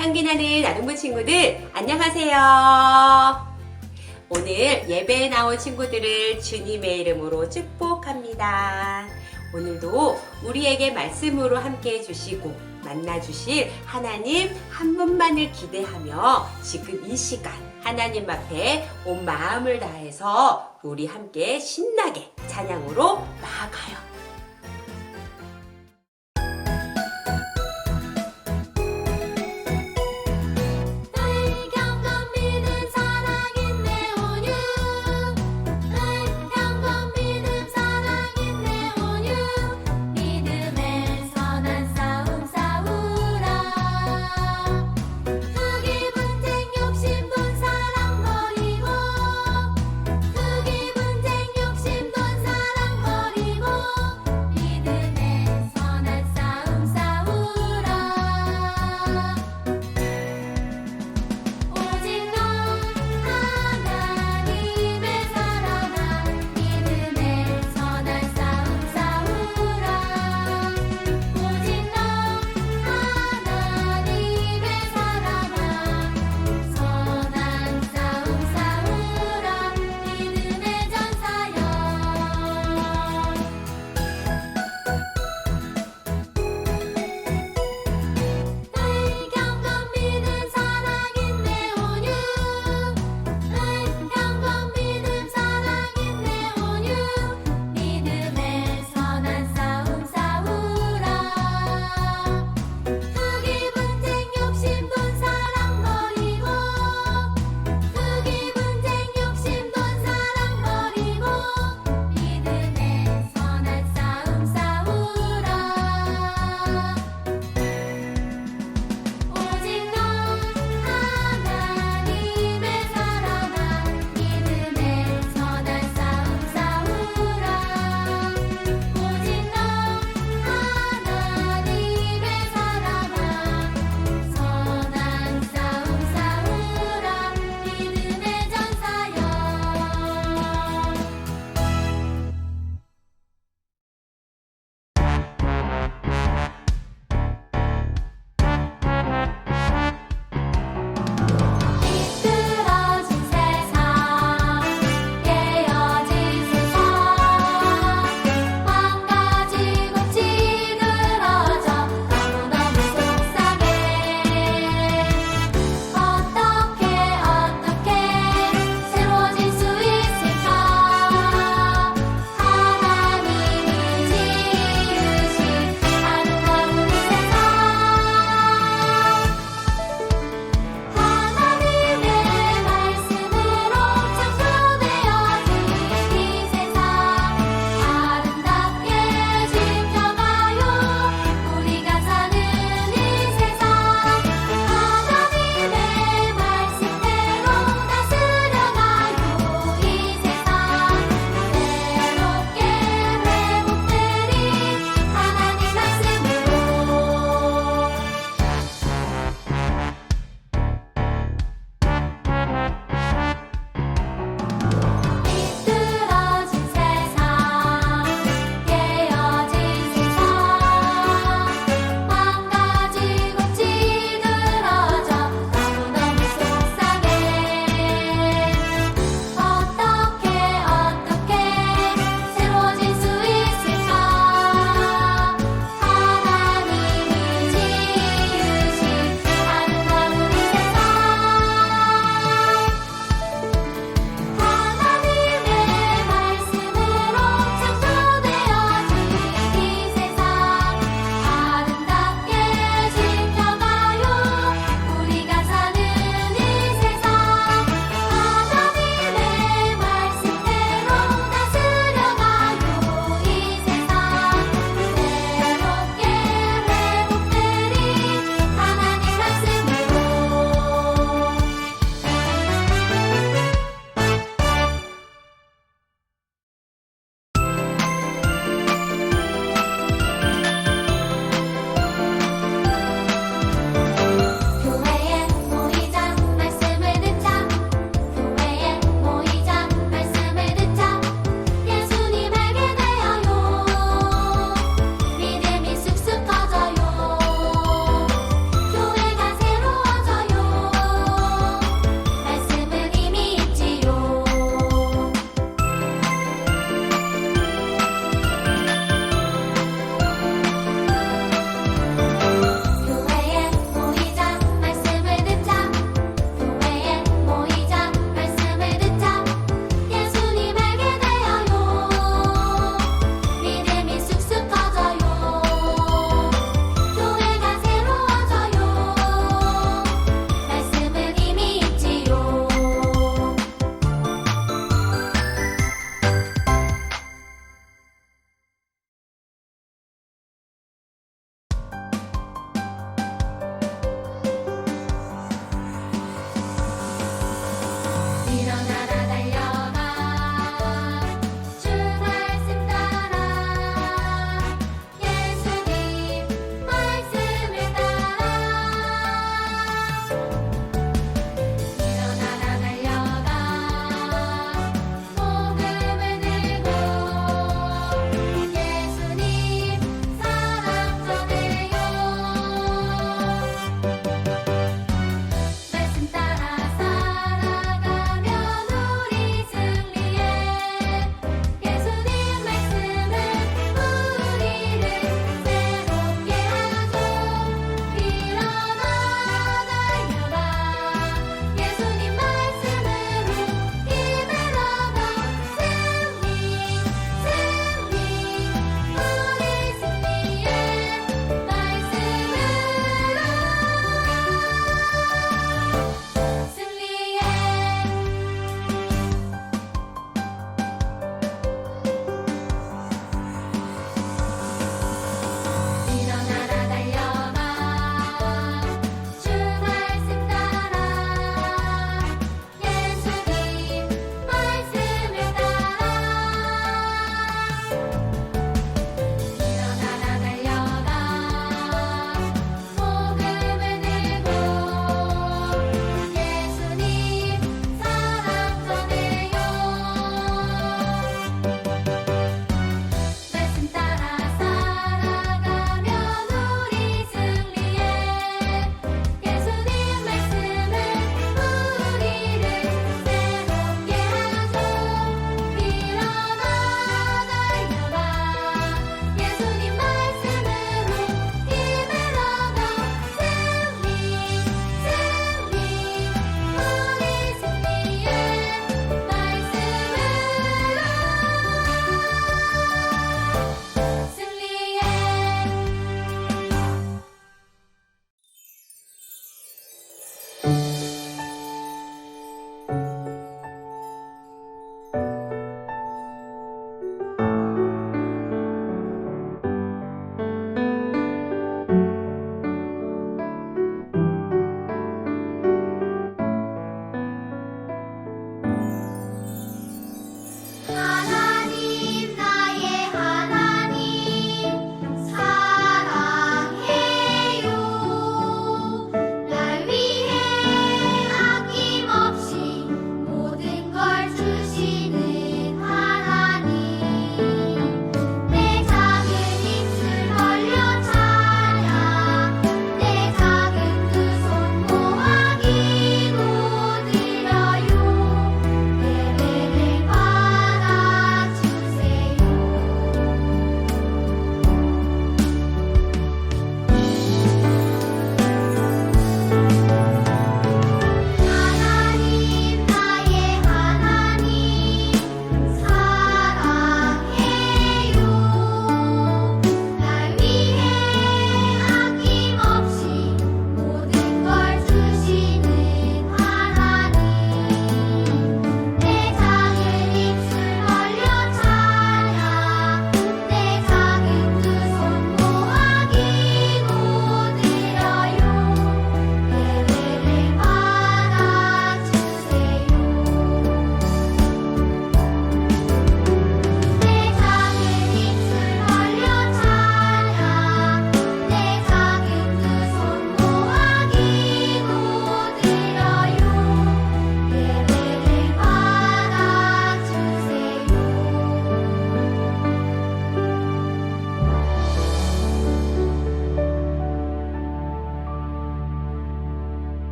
향기나는 아동부 친구들, 안녕하세요. 오늘 예배에 나온 친구들을 주님의 이름으로 축복합니다. 오늘도 우리에게 말씀으로 함께 해주시고 만나주실 하나님 한 분만을 기대하며 지금 이 시간 하나님 앞에 온 마음을 다해서 우리 함께 신나게 찬양으로 나아가요.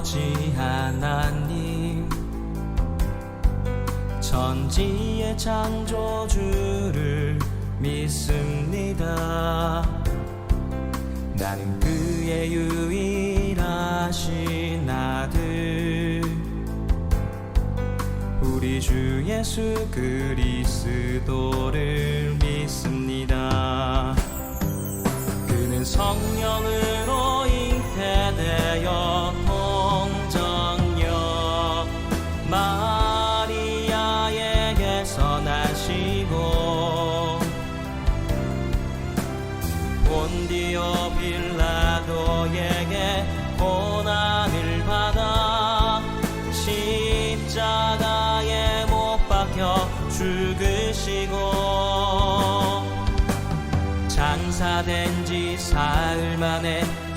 아버지 하나님 천지의 창조주를 믿습니다. 나는 그의 유일하신 아들 우리 주 예수 그리스도를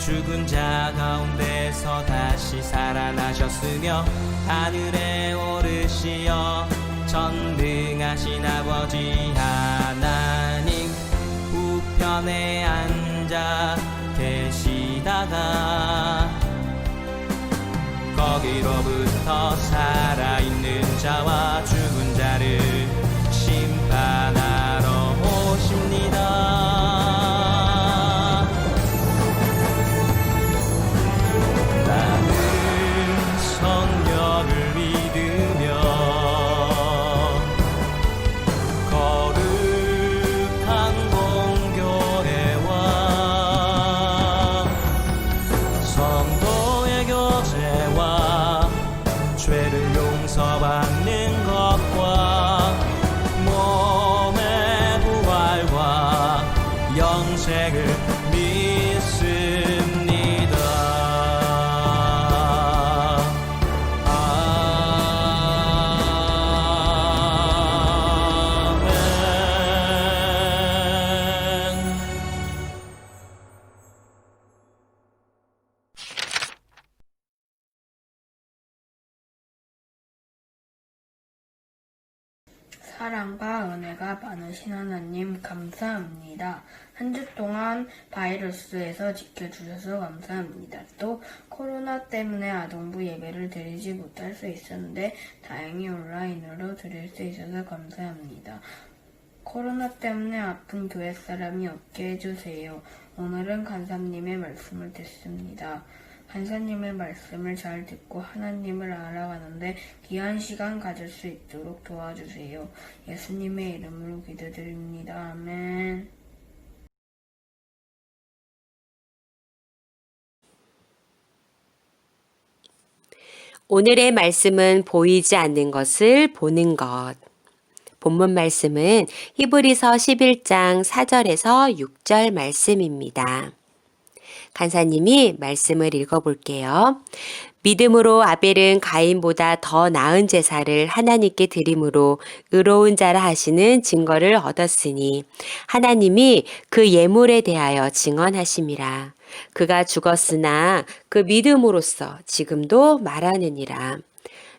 죽은 자 가운데서 다시 살아나셨으며 하늘에 오르시어 전능하신 아버지 하나님 우편에 앉아 계시다가 거기로부터 살 사랑과 은혜가 많으신 하나님 감사합니다. 한 주 동안 바이러스에서 지켜주셔서 감사합니다. 또 코로나 때문에 아동부 예배를 드리지 못할 수 있었는데 다행히 온라인으로 드릴 수 있어서 감사합니다. 코로나 때문에 아픈 교회 사람이 없게 해주세요. 오늘은 간사님의 말씀을 듣습니다. 간사님의 말씀을 잘 듣고 하나님을 알아가는데 귀한 시간 가질 수 있도록 도와주세요. 예수님의 이름으로 기도드립니다. 아멘. 오늘의 말씀은 보이지 않는 것을 보는 것. 본문 말씀은 히브리서 11장 4절에서 6절 말씀입니다. 간사님이 말씀을 읽어볼게요. 믿음으로 아벨은 가인보다 더 나은 제사를 하나님께 드림으로 의로운 자라 하시는 증거를 얻었으니 하나님이 그 예물에 대하여 증언하심이라. 그가 죽었으나 그 믿음으로써 지금도 말하느니라.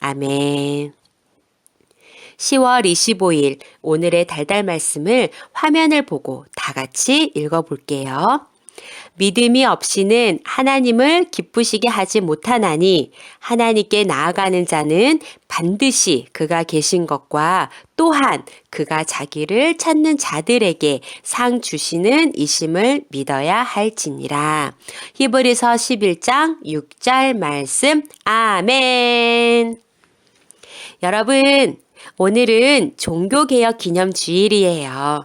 아멘. 10월 25일 오늘의 달달 말씀을 화면을 보고 다 같이 읽어볼게요. 믿음이 없이는 하나님을 기쁘시게 하지 못하나니 하나님께 나아가는 자는 반드시 그가 계신 것과 또한 그가 자기를 찾는 자들에게 상 주시는 이심을 믿어야 할지니라. 히브리서 11장 6절 말씀 아멘. 여러분, 오늘은 종교개혁 기념 주일이에요.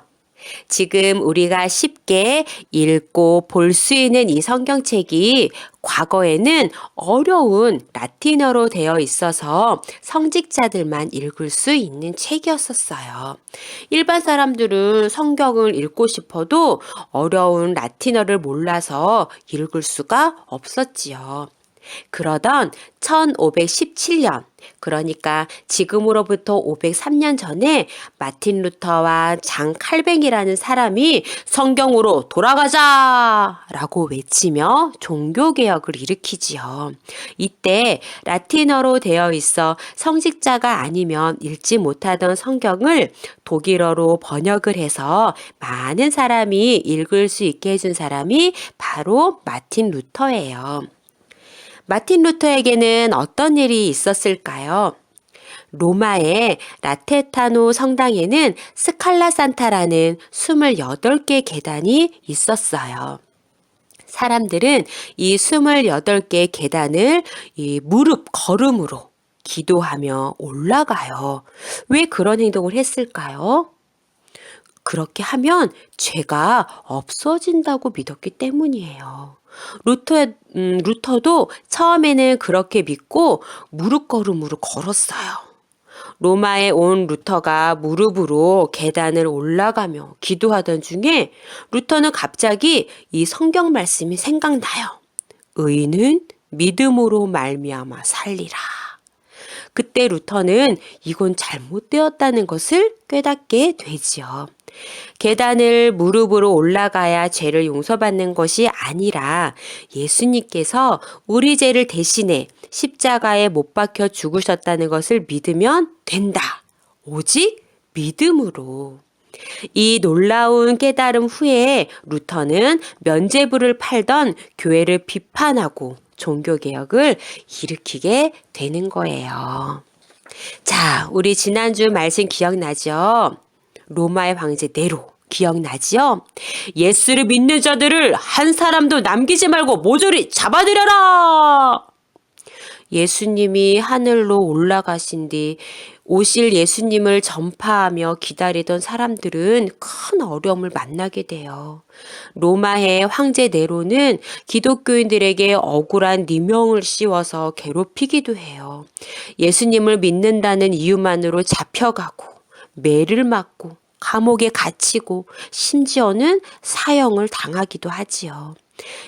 지금 우리가 쉽게 읽고 볼 수 있는 이 성경책이 과거에는 어려운 라틴어로 되어 있어서 성직자들만 읽을 수 있는 책이었었어요. 일반 사람들은 성경을 읽고 싶어도 어려운 라틴어를 몰라서 읽을 수가 없었지요. 그러던 1517년, 그러니까 지금으로부터 503년 전에 마틴 루터와 장 칼뱅이라는 사람이 성경으로 돌아가자! 라고 외치며 종교개혁을 일으키지요. 이때 라틴어로 되어 있어 성직자가 아니면 읽지 못하던 성경을 독일어로 번역을 해서 많은 사람이 읽을 수 있게 해준 사람이 바로 마틴 루터예요. 마틴 루터에게는 어떤 일이 있었을까요? 로마의 라테타노 성당에는 스칼라 산타라는 28개 계단이 있었어요. 사람들은 이 28개 계단을 이 무릎 걸음으로 기도하며 올라가요. 왜 그런 행동을 했을까요? 그렇게 하면 죄가 없어진다고 믿었기 때문이에요. 루터, 음, 루터도 처음에는 그렇게 믿고 무릎 걸음으로 걸었어요. 로마에 온 루터가 무릎으로 계단을 올라가며 기도하던 중에 루터는 갑자기 이 성경 말씀이 생각나요. 의는 믿음으로 말미암아 살리라. 그때 루터는 이건 잘못되었다는 것을 깨닫게 되지요. 계단을 무릎으로 올라가야 죄를 용서받는 것이 아니라 예수님께서 우리 죄를 대신해 십자가에 못 박혀 죽으셨다는 것을 믿으면 된다. 오직 믿음으로. 이 놀라운 깨달음 후에 루터는 면제부를 팔던 교회를 비판하고 종교개혁을 일으키게 되는 거예요. 자, 우리 지난주 말씀 기억나죠? 로마의 황제 네로 기억나지요? 예수를 믿는 자들을 한 사람도 남기지 말고 모조리 잡아들여라! 예수님이 하늘로 올라가신 뒤 오실 예수님을 전파하며 기다리던 사람들은 큰 어려움을 만나게 돼요. 로마의 황제 네로는 기독교인들에게 억울한 누명을 씌워서 괴롭히기도 해요. 예수님을 믿는다는 이유만으로 잡혀가고 매를 맞고 감옥에 갇히고 심지어는 사형을 당하기도 하지요.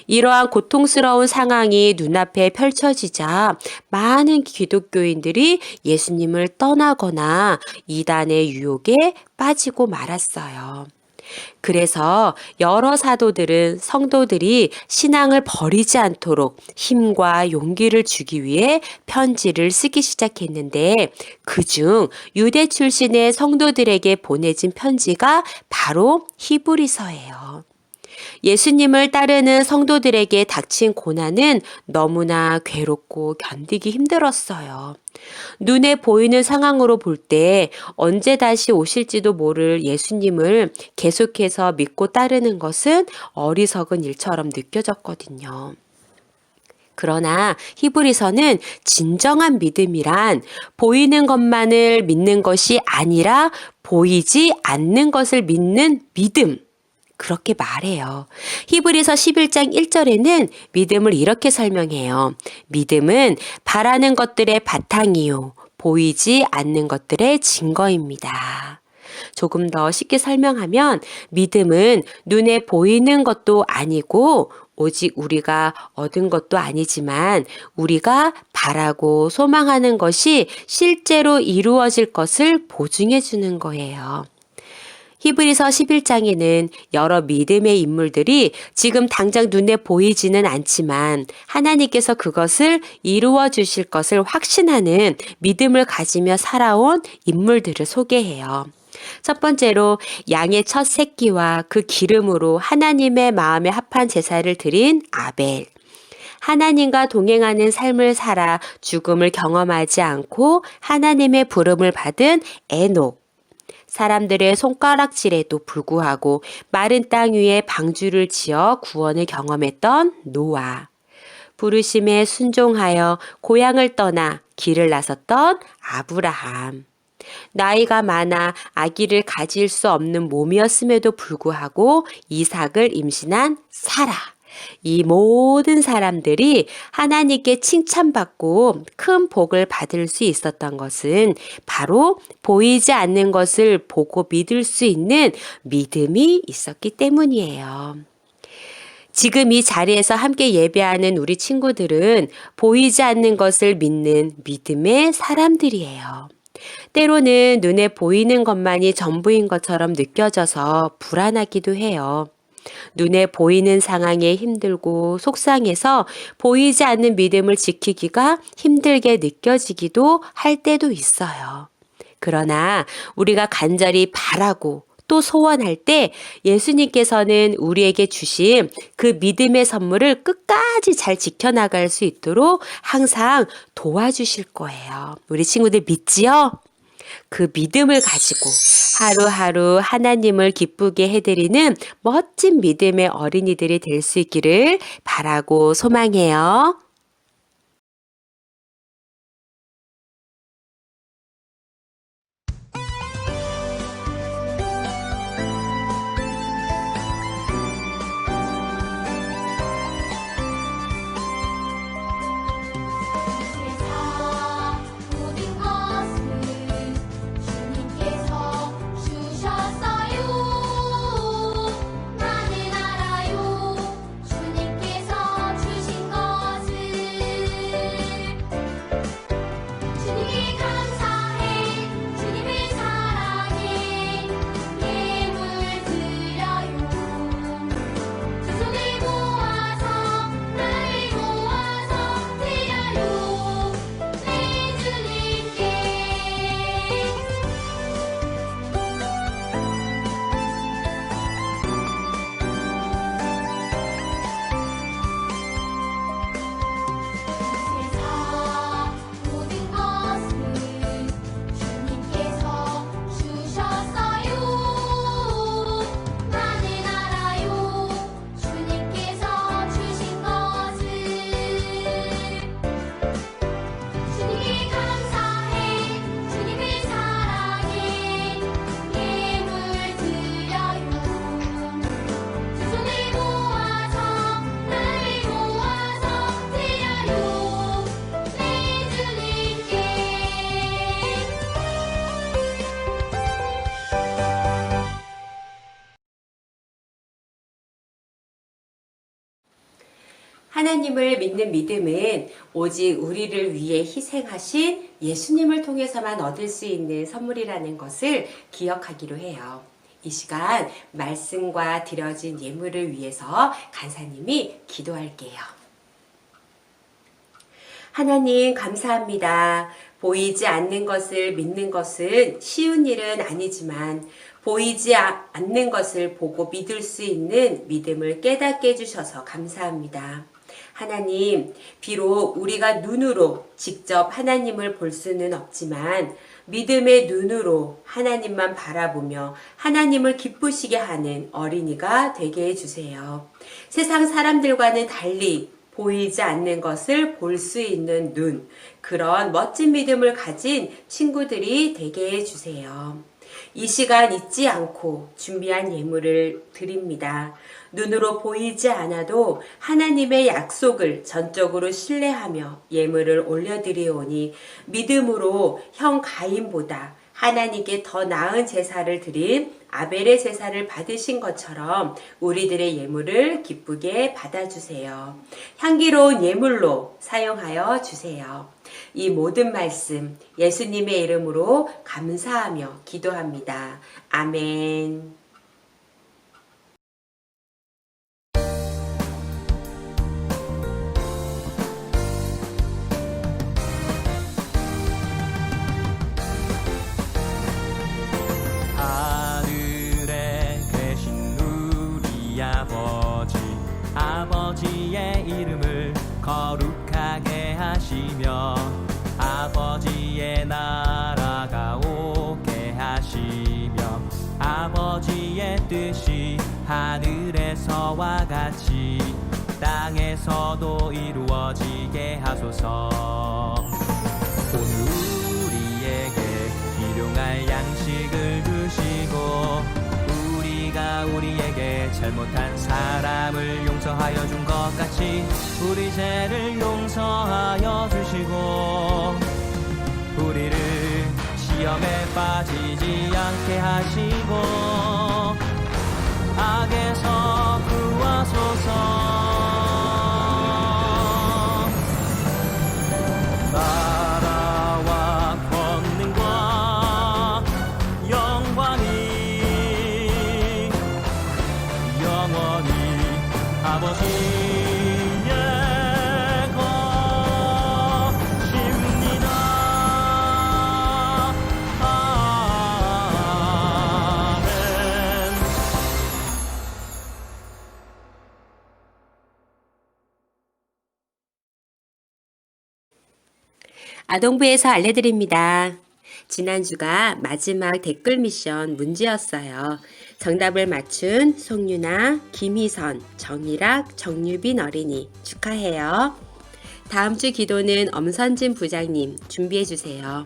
이러한 고통스러운 상황이 눈앞에 펼쳐지자 많은 기독교인들이 예수님을 떠나거나 이단의 유혹에 빠지고 말았어요. 그래서 여러 사도들은 성도들이 신앙을 버리지 않도록 힘과 용기를 주기 위해 편지를 쓰기 시작했는데 그중 유대 출신의 성도들에게 보내진 편지가 바로 히브리서예요. 예수님을 따르는 성도들에게 닥친 고난은 너무나 괴롭고 견디기 힘들었어요. 눈에 보이는 상황으로 볼 때 언제 다시 오실지도 모를 예수님을 계속해서 믿고 따르는 것은 어리석은 일처럼 느껴졌거든요. 그러나 히브리서는 진정한 믿음이란 보이는 것만을 믿는 것이 아니라 보이지 않는 것을 믿는 믿음. 그렇게 말해요. 히브리서 11장 1절에는 믿음을 이렇게 설명해요. 믿음은 바라는 것들의 바탕이요. 보이지 않는 것들의 증거입니다. 조금 더 쉽게 설명하면 믿음은 눈에 보이는 것도 아니고 오직 우리가 얻은 것도 아니지만 우리가 바라고 소망하는 것이 실제로 이루어질 것을 보증해 주는 거예요. 히브리서 11장에는 여러 믿음의 인물들이 지금 당장 눈에 보이지는 않지만 하나님께서 그것을 이루어 주실 것을 확신하는 믿음을 가지며 살아온 인물들을 소개해요. 첫 번째로 양의 첫 새끼와 그 기름으로 하나님의 마음에 합한 제사를 드린 아벨. 하나님과 동행하는 삶을 살아 죽음을 경험하지 않고 하나님의 부름을 받은 에녹. 사람들의 손가락질에도 불구하고 마른 땅 위에 방주를 지어 구원을 경험했던 노아. 부르심에 순종하여 고향을 떠나 길을 나섰던 아브라함. 나이가 많아 아기를 가질 수 없는 몸이었음에도 불구하고 이삭을 임신한 사라. 이 모든 사람들이 하나님께 칭찬받고 큰 복을 받을 수 있었던 것은 바로 보이지 않는 것을 보고 믿을 수 있는 믿음이 있었기 때문이에요. 지금 이 자리에서 함께 예배하는 우리 친구들은 보이지 않는 것을 믿는 믿음의 사람들이에요. 때로는 눈에 보이는 것만이 전부인 것처럼 느껴져서 불안하기도 해요. 눈에 보이는 상황에 힘들고 속상해서 보이지 않는 믿음을 지키기가 힘들게 느껴지기도 할 때도 있어요. 그러나 우리가 간절히 바라고 또 소원할 때 예수님께서는 우리에게 주신 그 믿음의 선물을 끝까지 잘 지켜나갈 수 있도록 항상 도와주실 거예요. 우리 친구들 믿지요? 그 믿음을 가지고 하루하루 하나님을 기쁘게 해드리는 멋진 믿음의 어린이들이 될 수 있기를 바라고 소망해요. 하나님을 믿는 믿음은 오직 우리를 위해 희생하신 예수님을 통해서만 얻을 수 있는 선물이라는 것을 기억하기로 해요. 이 시간 말씀과 드려진 예물을 위해서 간사님이 기도할게요. 하나님 감사합니다. 보이지 않는 것을 믿는 것은 쉬운 일은 아니지만 보이지 아- 않는 것을 보고 믿을 수 있는 믿음을 깨닫게 해주셔서 감사합니다. 하나님, 비록 우리가 눈으로 직접 하나님을 볼 수는 없지만 믿음의 눈으로 하나님만 바라보며 하나님을 기쁘시게 하는 어린이가 되게 해주세요. 세상 사람들과는 달리 보이지 않는 것을 볼 수 있는 눈, 그런 멋진 믿음을 가진 친구들이 되게 해주세요. 이 시간 잊지 않고 준비한 예물을 드립니다. 눈으로 보이지 않아도 하나님의 약속을 전적으로 신뢰하며 예물을 올려드리오니 믿음으로 형 가인보다 하나님께 더 나은 제사를 드린 아벨의 제사를 받으신 것처럼 우리들의 예물을 기쁘게 받아주세요. 향기로운 예물로 사용하여 주세요. 이 모든 말씀 예수님의 이름으로 감사하며 기도합니다. 아멘. 같이 우리 죄를 용서하여 주시고 우리를 시험에 빠지지 않게 하시고 악에서 아동부에서 알려드립니다. 지난주가 마지막 댓글 미션 문제였어요. 정답을 맞춘 송유나, 김희선, 정일학, 정유빈 어린이 축하해요. 다음 주 기도는 엄선진 부장님 준비해 주세요.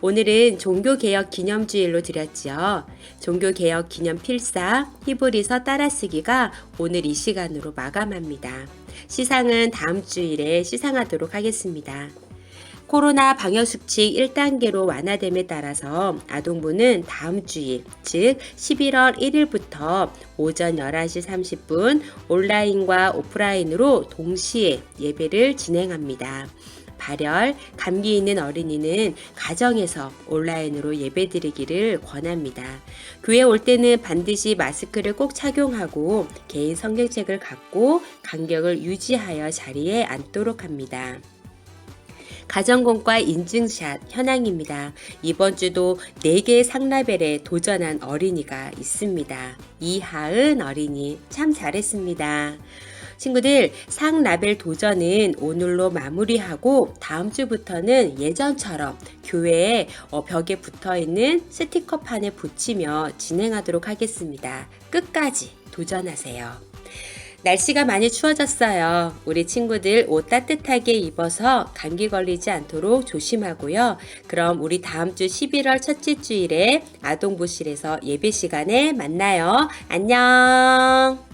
오늘은 종교개혁 기념주일로 드렸지요. 종교개혁 기념 필사 히브리서 따라쓰기가 오늘 이 시간으로 마감합니다. 시상은 다음 주일에 시상하도록 하겠습니다. 코로나 방역수칙 1단계로 완화됨에 따라서 아동부는 다음 주일, 즉 11월 1일부터 오전 11시 30분 온라인과 오프라인으로 동시에 예배를 진행합니다. 발열, 감기 있는 어린이는 가정에서 온라인으로 예배드리기를 권합니다. 교회 올 때는 반드시 마스크를 꼭 착용하고 개인 성경책을 갖고 간격을 유지하여 자리에 앉도록 합니다. 가정공과 인증샷 현황입니다. 이번 주도 4개의 상라벨에 도전한 어린이가 있습니다. 이하은 어린이 참 잘했습니다. 친구들 상 라벨 도전은 오늘로 마무리하고 다음 주부터는 예전처럼 교회에 어, 벽에 붙어 있는 스티커판에 붙이며 진행하도록 하겠습니다. 끝까지 도전하세요. 날씨가 많이 추워졌어요. 우리 친구들 옷 따뜻하게 입어서 감기 걸리지 않도록 조심하고요. 그럼 우리 다음 주 11월 첫째 주일에 아동부실에서 예배 시간에 만나요. 안녕!